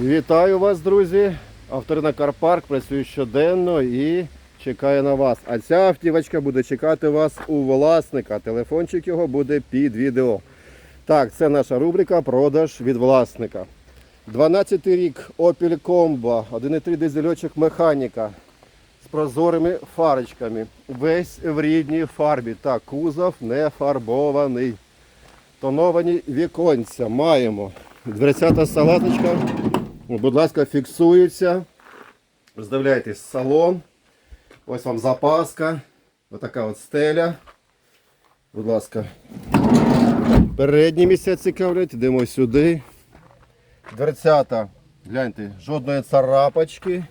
Вітаю вас, друзі! Авторина Карпарк працює щоденно і чекає на вас. А ця автівочка буде чекати вас у власника. Телефончик його буде під відео. Так, це наша рубрика Продаж від власника. 12 рік Opel Combo, 1,3 дизельочок механіка з прозорими фарочками. Весь в рідній фарбі. Так, кузов не фарбований. Тоновані віконця маємо. Дверцята салаточка. Будь ласка, фіксується. Роздивляйтесь салон. Ось вам запаска. Отака от стеля. Будь ласка. Передні місця цікавлять. Йдемо сюди. Дверцята. Гляньте, жодної царапочки.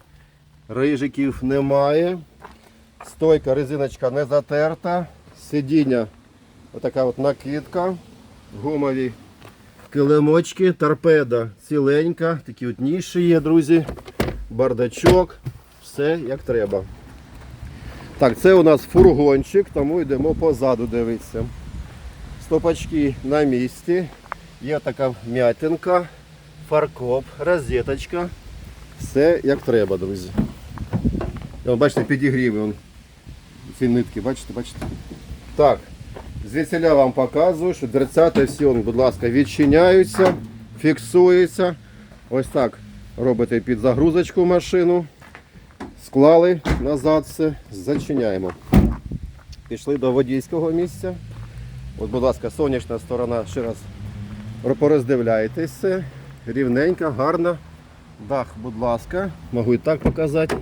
Рижиків немає. Стойка, резиночка не затерта. Сидіння. Отака от накидка. Гумові килимочки, торпеда ціленька, такі от ніші є, друзі. Бардачок, все як треба. Так, це у нас фургончик, тому йдемо позаду дивитися. Стопочки на місці. Є така м'ятинка, фаркоп, розеточка. Все як треба, друзі. Бачите, підігріви. Ці нитки, бачите, бачите? Так, звідсіля вам показую, що дверцята всі, он, будь ласка, відчиняються, фіксуються. Ось так робите під загрузочку машину. Склали назад все, зачиняємо. Пішли до водійського місця. От, будь ласка, сонячна сторона, ще раз пороздивляйтесь все. Рівненька, гарна. Дах, будь ласка, можу і так показати.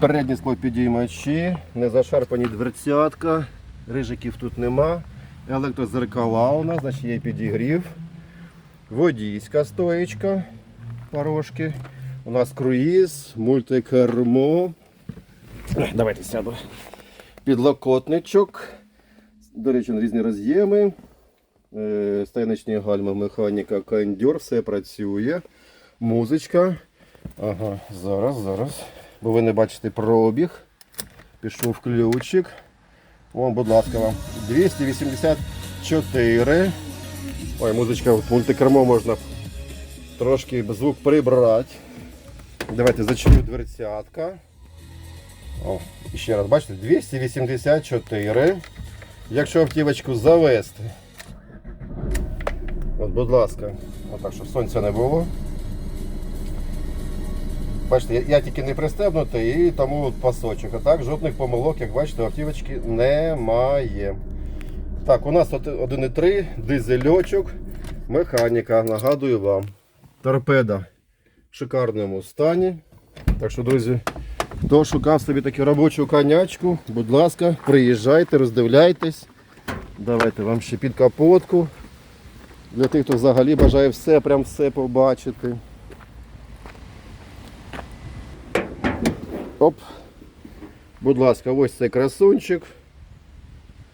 Передні склопідіймачі, не зашарпані дверцятка, рижиків тут нема. Електрозеркала у нас, значить є підігрів. Водійська стоєчка, порожки. У нас круїз, мультикермо. Давайте сяду. Підлокотничок. До речі, різні роз'єми. Е, Стайничні гальма, механіка, кондьор, все працює. Музичка. Ага, зараз, зараз. Бо ви не бачите пробіг. Пішов ключик. Вон, будь ласка, вам. 284. Ой, музичка, от мультикермо можна трошки звук прибрати. Давайте зачиню дверцятка. О, ще раз, бачите, 284. Якщо автівочку завести. От, будь ласка, отак, щоб сонця не було. Бачите, я, я тільки не пристебнутий і тому пасочок. А так жодних помилок, як бачите, автівочки немає. Так, у нас от 1,3 дизельочок, механіка, нагадую вам. Торпеда в шикарному стані. Так що, друзі, хто шукав собі таку робочу конячку, будь ласка, приїжджайте, роздивляйтесь. Давайте вам ще під капотку. Для тих, хто взагалі бажає все, прям все побачити. Оп. Будь ласка, ось цей красунчик.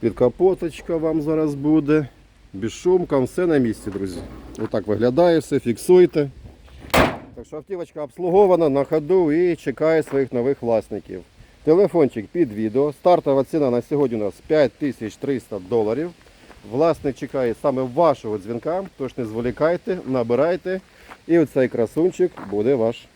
Підкапоточка вам зараз буде. Безшумка, все на місці, друзі. Отак виглядає, все фіксуйте. Так що автівочка обслугована на ходу і чекає своїх нових власників. Телефончик під відео. Стартова ціна на сьогодні у нас 5300 доларів. Власник чекає саме вашого дзвінка, тож не зволікайте, набирайте. І оцей красунчик буде ваш.